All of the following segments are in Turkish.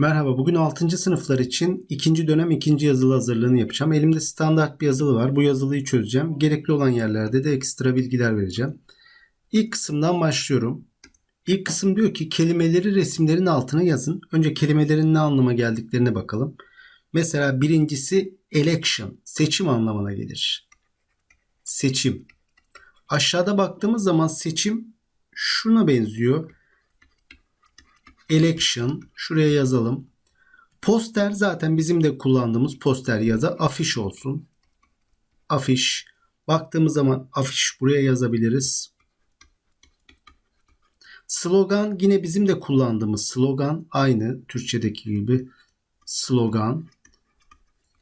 Merhaba, bugün 6. sınıflar için ikinci dönem ikinci yazılı hazırlığını yapacağım. Elimde standart bir yazılı var. Bu yazılıyı çözeceğim. Gerekli olan yerlerde de ekstra bilgiler vereceğim. İlk kısımdan başlıyorum. İlk kısım diyor ki kelimeleri resimlerin altına yazın. Önce kelimelerin ne anlama geldiklerine bakalım. Mesela birincisi election, seçim anlamına gelir. Seçim. Aşağıda baktığımız zaman seçim şuna benziyor election şuraya yazalım. Poster zaten bizim de kullandığımız poster ya da afiş olsun. Afiş. Baktığımız zaman afiş buraya yazabiliriz. Slogan yine bizim de kullandığımız slogan aynı Türkçedeki gibi slogan.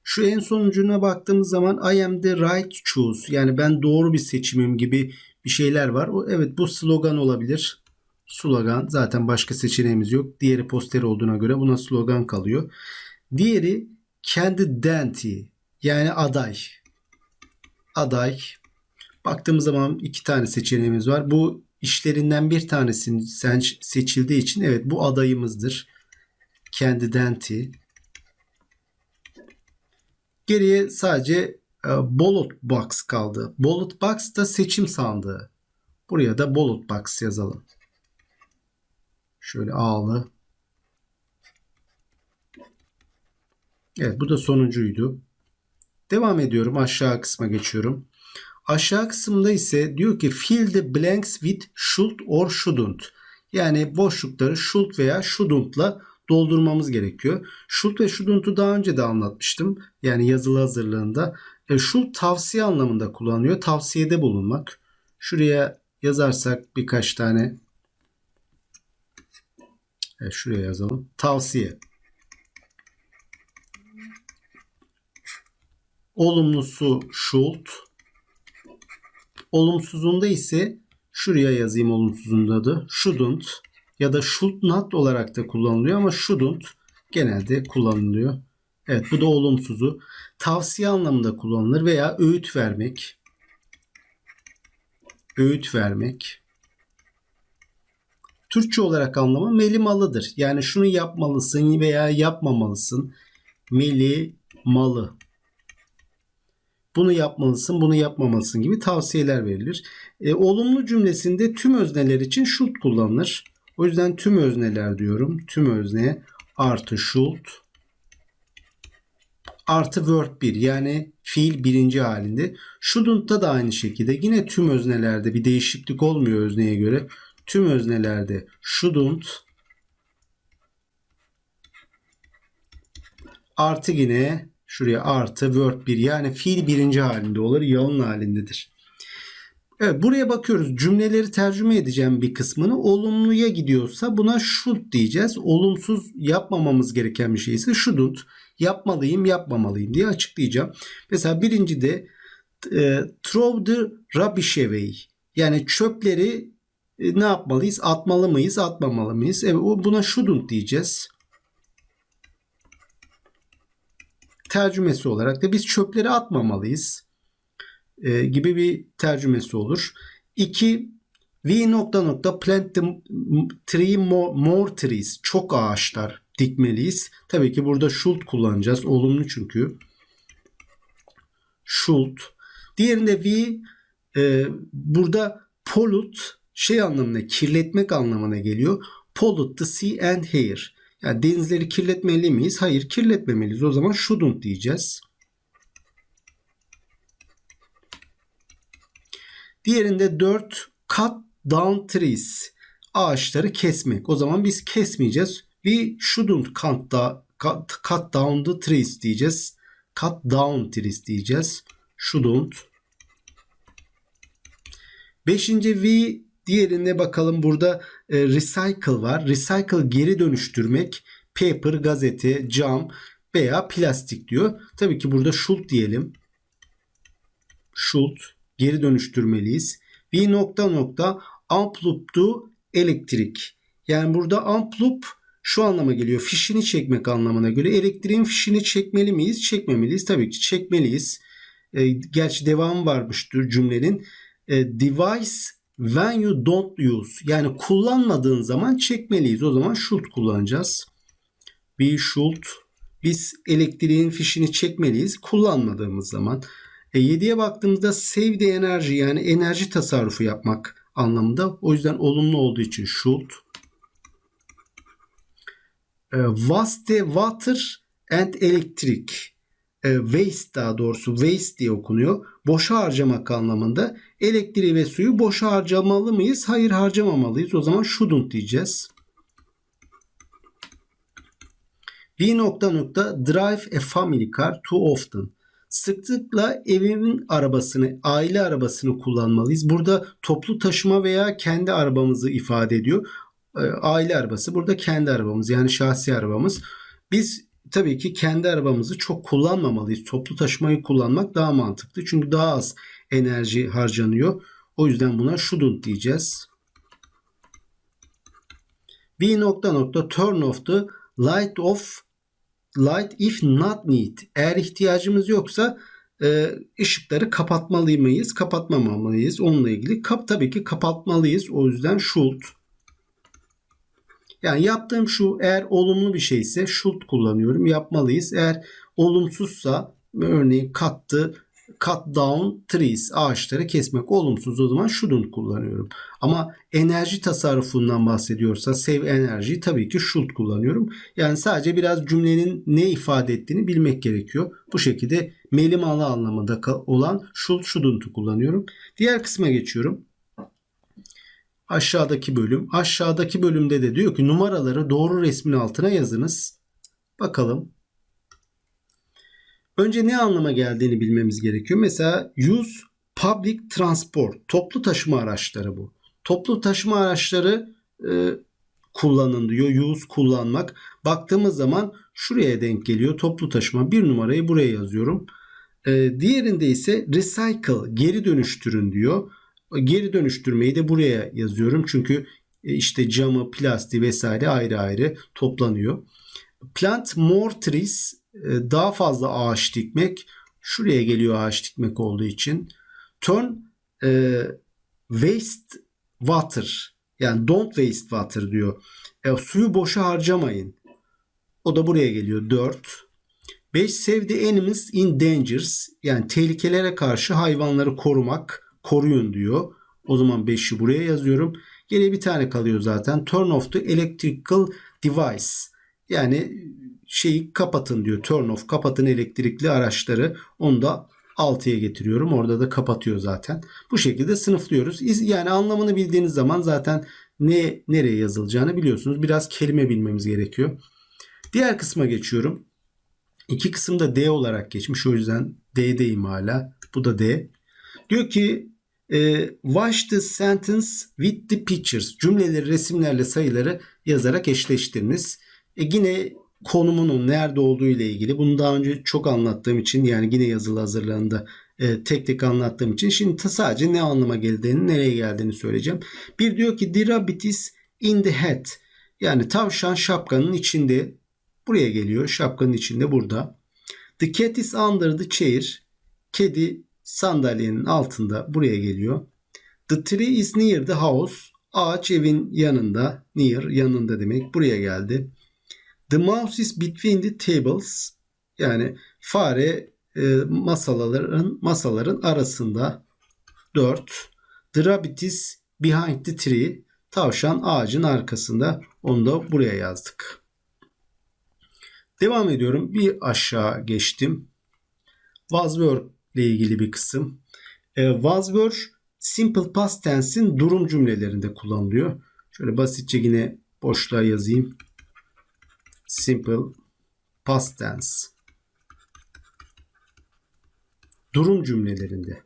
Şu en sonucuna baktığımız zaman I am the right choice yani ben doğru bir seçimim gibi bir şeyler var. O, evet bu slogan olabilir slogan. Zaten başka seçeneğimiz yok. Diğeri poster olduğuna göre buna slogan kalıyor. Diğeri candidate yani aday. Aday. Baktığımız zaman iki tane seçeneğimiz var. Bu işlerinden bir tanesinin seçildiği için evet bu adayımızdır. Candidate. Geriye sadece e, ballot box kaldı. Ballot box da seçim sandığı. Buraya da ballot box yazalım. Şöyle A'lı. Evet bu da sonuncuydu. Devam ediyorum. Aşağı kısma geçiyorum. Aşağı kısımda ise diyor ki fill the blanks with should or shouldn't. Yani boşlukları should veya shouldn'tla doldurmamız gerekiyor. Should ve shouldn't'u daha önce de anlatmıştım. Yani yazılı hazırlığında. E, should tavsiye anlamında kullanılıyor. Tavsiyede bulunmak. Şuraya yazarsak birkaç tane Evet, şuraya yazalım. Tavsiye. Olumlusu should. Olumsuzunda ise şuraya yazayım olumsuzunda da shouldn't ya da should not olarak da kullanılıyor ama shouldn't genelde kullanılıyor. Evet bu da olumsuzu. Tavsiye anlamında kullanılır veya öğüt vermek. Öğüt vermek. Türkçe olarak anlamı meli malıdır. Yani şunu yapmalısın veya yapmamalısın. Meli malı. Bunu yapmalısın, bunu yapmamalısın gibi tavsiyeler verilir. E, olumlu cümlesinde tüm özneler için should kullanılır. O yüzden tüm özneler diyorum. Tüm özne artı should artı verb 1 yani fiil birinci halinde. Shouldn't'ta da aynı şekilde yine tüm öznelerde bir değişiklik olmuyor özneye göre tüm öznelerde shouldn't artı yine şuraya artı verb 1 yani fiil birinci halinde olur yalın halindedir. Evet buraya bakıyoruz. Cümleleri tercüme edeceğim bir kısmını. Olumluya gidiyorsa buna should diyeceğiz. Olumsuz yapmamamız gereken bir şey ise shouldn't. Yapmalıyım, yapmamalıyım diye açıklayacağım. Mesela birinci de e, throw the rubbish away. Yani çöpleri e, ne yapmalıyız? Atmalı mıyız? Atmamalı mıyız? Evet, buna shouldn't diyeceğiz. Tercümesi olarak da biz çöpleri atmamalıyız e, gibi bir tercümesi olur. 2 We nokta nokta plant the tree more, more trees. Çok ağaçlar dikmeliyiz. Tabii ki burada should kullanacağız. Olumlu çünkü. Should. Diğerinde we e, burada pollute şey anlamına kirletmek anlamına geliyor. Pollute the sea and air. Yani denizleri kirletmeli miyiz? Hayır kirletmemeliyiz. O zaman shouldn't diyeceğiz. Diğerinde 4 cut down trees. Ağaçları kesmek. O zaman biz kesmeyeceğiz. We shouldn't cut, da, cut, cut down the trees diyeceğiz. Cut down trees diyeceğiz. Shouldn't. Beşinci we Diğerine bakalım burada e, recycle var. Recycle geri dönüştürmek. Paper, gazete, cam veya plastik diyor. Tabii ki burada should diyelim. Should geri dönüştürmeliyiz. V nokta nokta unplugged to elektrik. Yani burada unplug şu anlama geliyor. Fişini çekmek anlamına göre. Elektriğin fişini çekmeli miyiz? Çekmemeliyiz. Tabii ki çekmeliyiz. E, gerçi devamı varmıştır cümlenin. E, device when you don't use yani kullanmadığın zaman çekmeliyiz. O zaman should kullanacağız. we should biz elektriğin fişini çekmeliyiz kullanmadığımız zaman. E, 7'ye baktığımızda save the energy yani enerji tasarrufu yapmak anlamında. O yüzden olumlu olduğu için should. E, was the water and electric e, waste daha doğrusu waste diye okunuyor. Boşa harcamak anlamında. Elektriği ve suyu boşa harcamalı mıyız? Hayır harcamamalıyız. O zaman shouldn't diyeceğiz. Bir nokta nokta drive a family car too often. Sıklıkla evimin arabasını, aile arabasını kullanmalıyız. Burada toplu taşıma veya kendi arabamızı ifade ediyor. E, Aile arabası burada kendi arabamız yani şahsi arabamız. Biz tabii ki kendi arabamızı çok kullanmamalıyız. Toplu taşımayı kullanmak daha mantıklı. Çünkü daha az enerji harcanıyor. O yüzden buna shouldn't diyeceğiz. Bir nokta nokta turn off the light off light if not need. Eğer ihtiyacımız yoksa e, ışıkları kapatmalı mıyız? Kapatmamalıyız. Onunla ilgili kap tabii ki kapatmalıyız. O yüzden should. Yani yaptığım şu eğer olumlu bir şeyse should kullanıyorum. Yapmalıyız. Eğer olumsuzsa örneğin kattı cut down trees ağaçları kesmek olumsuz o zaman shouldn't kullanıyorum. Ama enerji tasarrufundan bahsediyorsa save enerji tabii ki should kullanıyorum. Yani sadece biraz cümlenin ne ifade ettiğini bilmek gerekiyor. Bu şekilde melimalı anlamında olan should shouldn't'u kullanıyorum. Diğer kısma geçiyorum aşağıdaki bölüm. Aşağıdaki bölümde de diyor ki numaraları doğru resmin altına yazınız. Bakalım. Önce ne anlama geldiğini bilmemiz gerekiyor. Mesela use public transport. Toplu taşıma araçları bu. Toplu taşıma araçları e, kullanın diyor. Use kullanmak. Baktığımız zaman şuraya denk geliyor. Toplu taşıma. Bir numarayı buraya yazıyorum. E, diğerinde ise recycle. Geri dönüştürün diyor. Geri dönüştürmeyi de buraya yazıyorum. Çünkü e, işte camı, plastiği vesaire ayrı ayrı toplanıyor. Plant more trees e, daha fazla ağaç dikmek. Şuraya geliyor ağaç dikmek olduğu için. Turn e, waste water yani don't waste water diyor. E, suyu boşa harcamayın. O da buraya geliyor. 4. 5. Save the animals in dangers yani tehlikelere karşı hayvanları korumak koruyun diyor. O zaman 5'i buraya yazıyorum. Geriye bir tane kalıyor zaten. Turn off the electrical device. Yani şeyi kapatın diyor. Turn off kapatın elektrikli araçları. Onu da 6'ya getiriyorum. Orada da kapatıyor zaten. Bu şekilde sınıflıyoruz. Yani anlamını bildiğiniz zaman zaten ne nereye yazılacağını biliyorsunuz. Biraz kelime bilmemiz gerekiyor. Diğer kısma geçiyorum. İki kısımda D olarak geçmiş. O yüzden D'deyim hala. Bu da D. Diyor ki e, watch the sentence with the pictures. Cümleleri resimlerle sayıları yazarak eşleştiriniz. E, yine konumunun nerede olduğu ile ilgili bunu daha önce çok anlattığım için yani yine yazılı hazırlığında e, tek tek anlattığım için şimdi sadece ne anlama geldiğini nereye geldiğini söyleyeceğim. Bir diyor ki the rabbit is in the hat. Yani tavşan şapkanın içinde buraya geliyor. Şapkanın içinde burada. The cat is under the chair. Kedi sandalyenin altında buraya geliyor. The tree is near the house. Ağaç evin yanında. Near yanında demek. Buraya geldi. The mouse is between the tables. Yani fare e, masaların masaların arasında. 4. The rabbit is behind the tree. Tavşan ağacın arkasında. Onu da buraya yazdık. Devam ediyorum. Bir aşağı geçtim. Was work ile ilgili bir kısım. E, was were simple past tense'in durum cümlelerinde kullanılıyor. Şöyle basitçe yine boşluğa yazayım. Simple past tense. Durum cümlelerinde.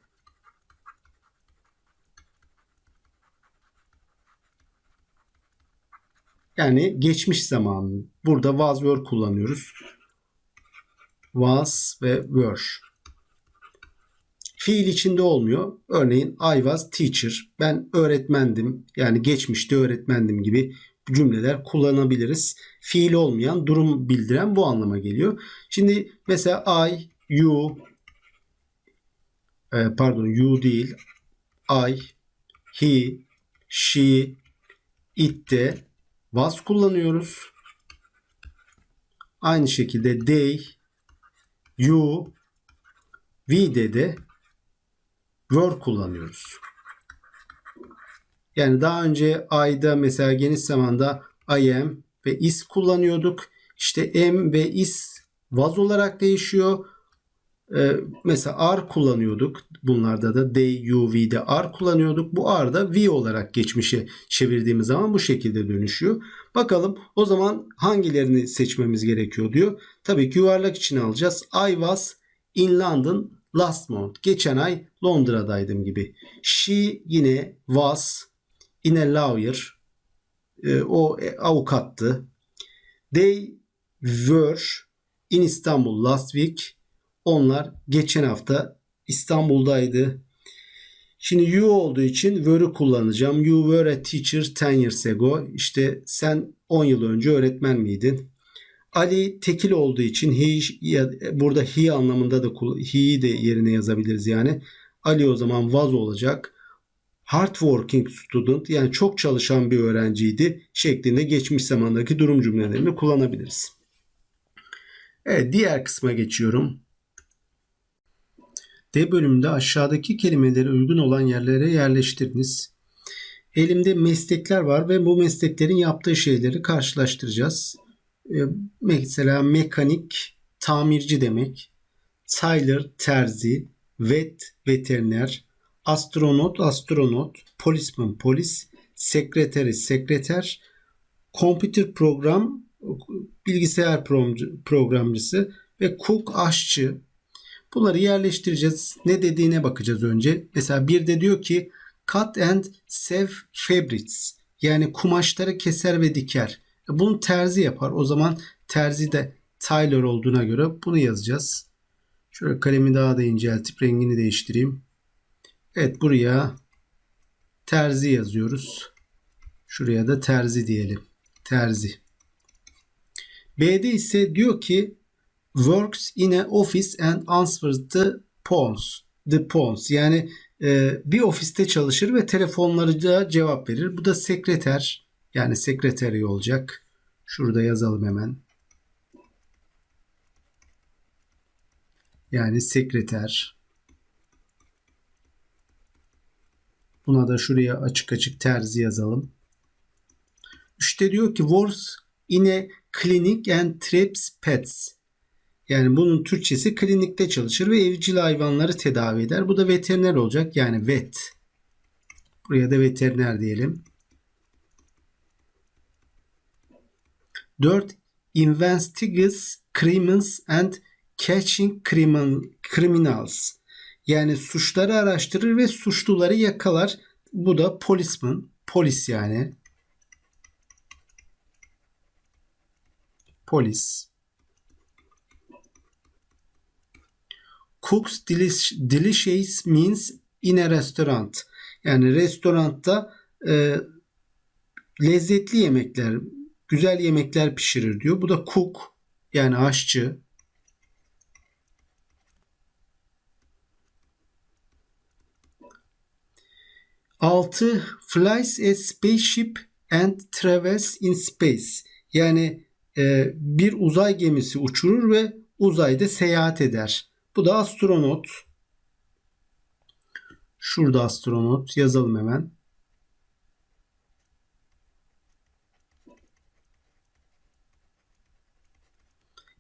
Yani geçmiş zaman. Burada was were kullanıyoruz. Was ve were fiil içinde olmuyor. Örneğin I was teacher. Ben öğretmendim. Yani geçmişte öğretmendim gibi cümleler kullanabiliriz. Fiil olmayan, durum bildiren bu anlama geliyor. Şimdi mesela I, you, e, pardon you değil, I, he, she, it de was kullanıyoruz. Aynı şekilde they, you, we'de de were kullanıyoruz. Yani daha önce I'da mesela geniş zamanda I am ve is kullanıyorduk. İşte am ve is was olarak değişiyor. Ee, mesela R kullanıyorduk. Bunlarda da they, you, we'de R kullanıyorduk. Bu R da we olarak geçmişe çevirdiğimiz zaman bu şekilde dönüşüyor. Bakalım o zaman hangilerini seçmemiz gerekiyor diyor. Tabii ki yuvarlak için alacağız. I was in London last month. Geçen ay Londra'daydım gibi. She yine was in a lawyer. Ee, o e, avukattı. They were in Istanbul last week. Onlar geçen hafta İstanbul'daydı. Şimdi you olduğu için were'ı kullanacağım. You were a teacher 10 years ago. İşte sen 10 yıl önce öğretmen miydin? Ali tekil olduğu için he, ya, burada he anlamında da he'yi de yerine yazabiliriz yani. Ali o zaman was olacak. Hard working student yani çok çalışan bir öğrenciydi şeklinde geçmiş zamandaki durum cümlelerini kullanabiliriz. Evet diğer kısma geçiyorum. D bölümünde aşağıdaki kelimeleri uygun olan yerlere yerleştiriniz. Elimde meslekler var ve bu mesleklerin yaptığı şeyleri karşılaştıracağız. Ee, mesela mekanik, tamirci demek. Tyler, terzi. Vet, veteriner. Astronot, astronot. Policeman, polis. Sekreteri, sekreter. Computer program, bilgisayar programcısı ve cook, aşçı. Bunları yerleştireceğiz. Ne dediğine bakacağız önce. Mesela bir de diyor ki cut and sew fabrics. Yani kumaşları keser ve diker. Bunu terzi yapar. O zaman terzi de Tyler olduğuna göre bunu yazacağız. Şöyle kalemi daha da inceltip rengini değiştireyim. Evet buraya terzi yazıyoruz. Şuraya da terzi diyelim. Terzi. B'de ise diyor ki works in a office and answers the phones. The phones yani e, bir ofiste çalışır ve telefonları da cevap verir. Bu da sekreter yani sekreteri olacak. Şurada yazalım hemen. Yani sekreter. Buna da şuraya açık açık terzi yazalım. İşte diyor ki works in a clinic and traps pets. Yani bunun Türkçesi klinikte çalışır ve evcil hayvanları tedavi eder. Bu da veteriner olacak. Yani vet. Buraya da veteriner diyelim. 4. Investigates crimes and catching criminals. Yani suçları araştırır ve suçluları yakalar. Bu da policeman. Polis yani. Polis. Cooks delicious means in a restaurant. Yani restoranda e, lezzetli yemekler, güzel yemekler pişirir diyor. Bu da cook yani aşçı. Altı flies a spaceship and travels in space. Yani e, bir uzay gemisi uçurur ve uzayda seyahat eder. Bu da astronot. Şurada astronot yazalım hemen.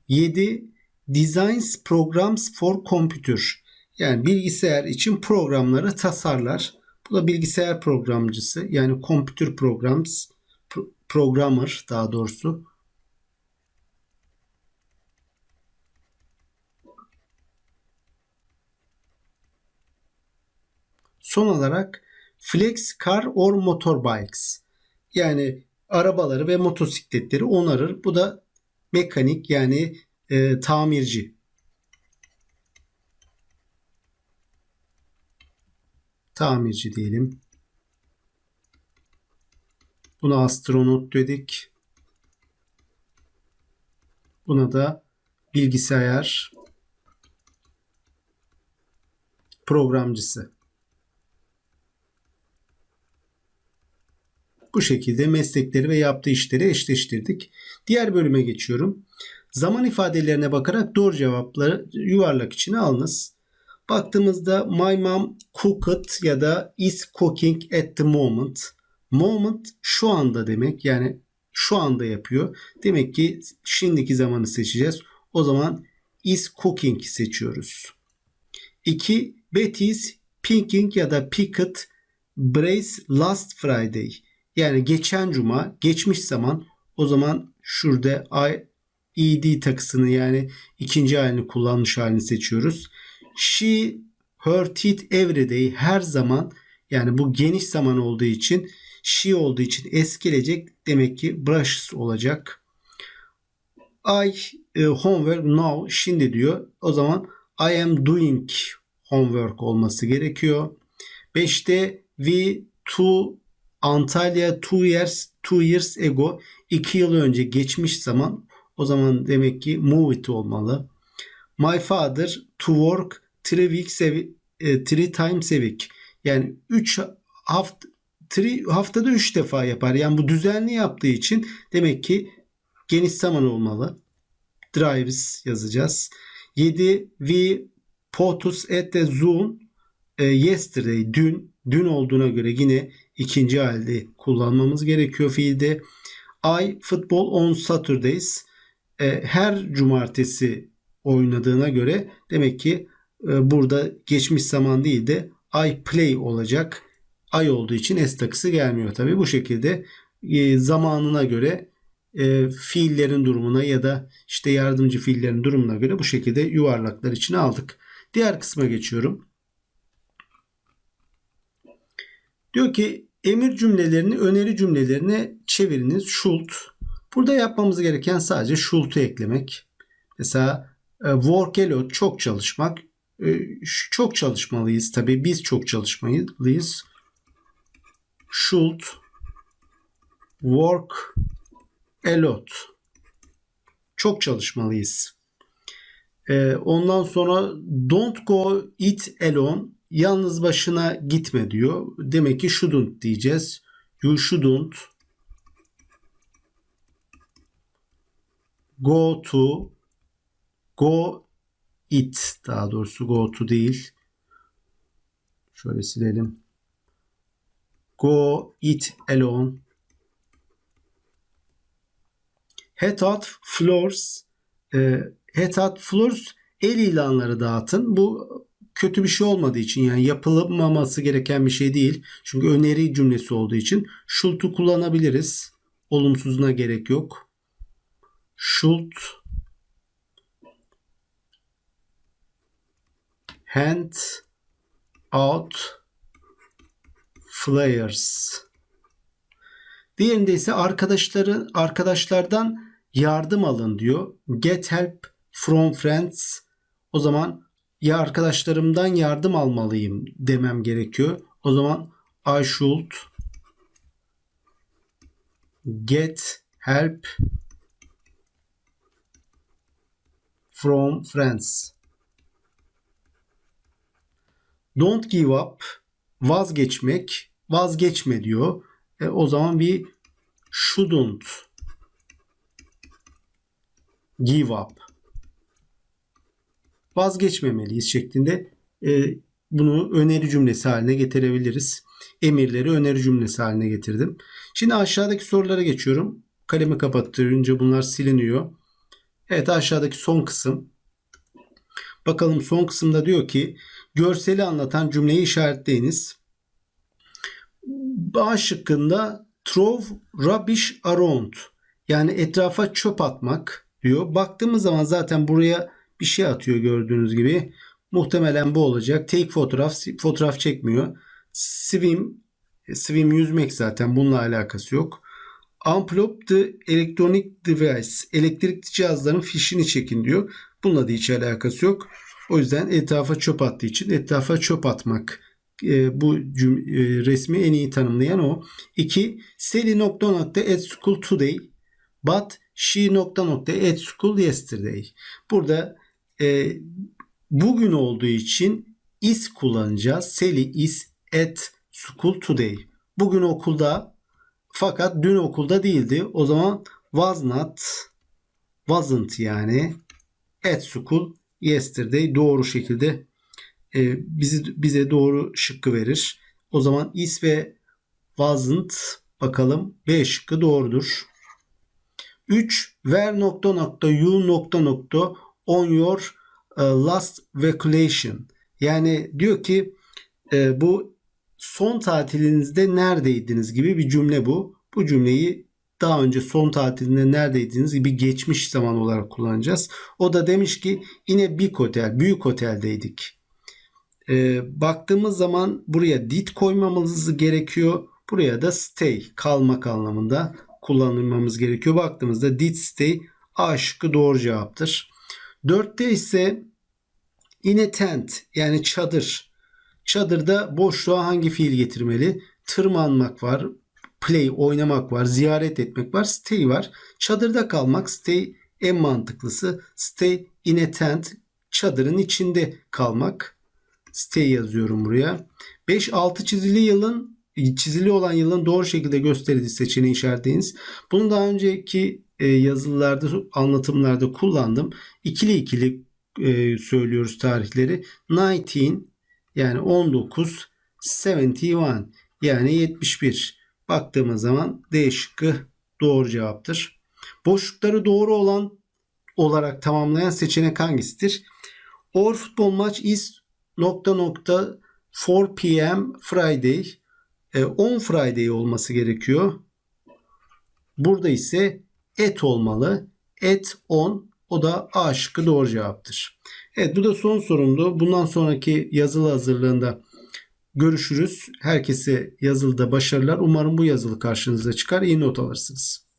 Yedi Designs Programs for Computer. Yani bilgisayar için programları tasarlar. Bu da bilgisayar programcısı yani computer programs programmer daha doğrusu. Son olarak flex car or motorbikes yani arabaları ve motosikletleri onarır. Bu da mekanik yani e, tamirci. Tamirci diyelim. Buna astronot dedik. Buna da bilgisayar programcısı. Bu şekilde meslekleri ve yaptığı işleri eşleştirdik. Diğer bölüme geçiyorum. Zaman ifadelerine bakarak doğru cevapları yuvarlak içine alınız. Baktığımızda my mom cooked ya da is cooking at the moment. Moment şu anda demek yani şu anda yapıyor. Demek ki şimdiki zamanı seçeceğiz. O zaman is cooking seçiyoruz. 2. Betty's picking ya da picked brace last Friday. Yani geçen cuma, geçmiş zaman o zaman şurada I, ed takısını yani ikinci halini kullanmış halini seçiyoruz. She her teeth every day her zaman yani bu geniş zaman olduğu için she olduğu için es gelecek demek ki brushes olacak. I e, homework now şimdi diyor. O zaman I am doing homework olması gerekiyor. 5'te we to Antalya two years two years ago 2 yıl önce geçmiş zaman o zaman demek ki move it olmalı. My father to work three weeks a, e, three times a week. Yani 3 hafta three, haftada 3 defa yapar. Yani bu düzenli yaptığı için demek ki geniş zaman olmalı. Drives yazacağız. 7 we POTUS at the Zoom e, yesterday dün dün olduğuna göre yine ikinci halde kullanmamız gerekiyor fiilde. I football on Saturdays e, her cumartesi oynadığına göre demek ki e, burada geçmiş zaman değil de I play olacak. I olduğu için S takısı gelmiyor tabi. Bu şekilde e, zamanına göre e, fiillerin durumuna ya da işte yardımcı fiillerin durumuna göre bu şekilde yuvarlaklar içine aldık. Diğer kısma geçiyorum. Diyor ki emir cümlelerini öneri cümlelerine çeviriniz. Should. Burada yapmamız gereken sadece should'u eklemek. Mesela e, work a lot çok çalışmak. E, çok çalışmalıyız. Tabii biz çok çalışmalıyız. Should work a lot. Çok çalışmalıyız. Ee, ondan sonra don't go it alone. Yalnız başına gitme diyor. Demek ki shouldn't diyeceğiz. You shouldn't go to go it daha doğrusu go to değil. Şöyle silelim. Go it alone. Head out floors e, head out floors el ilanları dağıtın. Bu kötü bir şey olmadığı için yani yapılmaması gereken bir şey değil. Çünkü öneri cümlesi olduğu için should'u kullanabiliriz. Olumsuzuna gerek yok. Should hand out flyers. Diğerinde ise arkadaşları arkadaşlardan yardım alın diyor. Get help from friends. O zaman ya arkadaşlarımdan yardım almalıyım demem gerekiyor. O zaman I should get help from friends. Don't give up vazgeçmek vazgeçme diyor. E, o zaman bir shouldn't give up vazgeçmemeliyiz şeklinde e, bunu öneri cümlesi haline getirebiliriz. Emirleri öneri cümlesi haline getirdim. Şimdi aşağıdaki sorulara geçiyorum. Kalemi kapattırınca bunlar siliniyor. Evet aşağıdaki son kısım. Bakalım son kısımda diyor ki görseli anlatan cümleyi işaretleyiniz. A şıkkında throw rubbish around yani etrafa çöp atmak diyor. Baktığımız zaman zaten buraya bir şey atıyor gördüğünüz gibi. Muhtemelen bu olacak. Take fotoğraf, fotoğraf çekmiyor. Swim, swim yüzmek zaten bununla alakası yok. Unplug the electronic device. Elektrikli cihazların fişini çekin diyor. Bununla da hiç alakası yok. O yüzden etrafa çöp attığı için etrafa çöp atmak e, bu cüm, e, resmi en iyi tanımlayan o. 2. Sally nokta nokta at school today but she nokta nokta at school yesterday. Burada e, bugün olduğu için is kullanacağız. Sally is at school today. Bugün okulda fakat dün okulda değildi. O zaman was not wasn't yani at school yesterday doğru şekilde e, bizi bize doğru şıkkı verir. O zaman is ve wasn't bakalım B şıkkı doğrudur. 3 where nokta nokta you nokta nokta on your e, last vacation. Yani diyor ki e, bu son tatilinizde neredeydiniz gibi bir cümle bu. Bu cümleyi daha önce son tatilinde neredeydiniz gibi geçmiş zaman olarak kullanacağız. O da demiş ki yine big otel, büyük oteldeydik. E, baktığımız zaman buraya did koymamız gerekiyor. Buraya da stay, kalmak anlamında kullanmamız gerekiyor. Baktığımızda did stay A şıkkı doğru cevaptır. Dörtte ise yine tent yani çadır. Çadırda boşluğa hangi fiil getirmeli? Tırmanmak var, play oynamak var, ziyaret etmek var, stay var. Çadırda kalmak stay en mantıklısı. Stay in a tent çadırın içinde kalmak. Stay yazıyorum buraya. 5-6 çizili yılın çizili olan yılın doğru şekilde gösterildiği seçeneği işaretleyiniz. Bunu daha önceki e, yazılılarda, anlatımlarda kullandım. İkili ikili e, söylüyoruz tarihleri. 19 yani 19 71 yani 71. Baktığımız zaman D şıkkı doğru cevaptır. Boşlukları doğru olan olarak tamamlayan seçenek hangisidir? Our futbol maç is nokta nokta 4 p.m. Friday. E, 10 Friday olması gerekiyor. Burada ise et olmalı. Et 10 o da A şıkkı doğru cevaptır. Evet bu da son sorumdu. Bundan sonraki yazılı hazırlığında görüşürüz. Herkese yazılıda başarılar. Umarım bu yazılı karşınıza çıkar. İyi not alırsınız.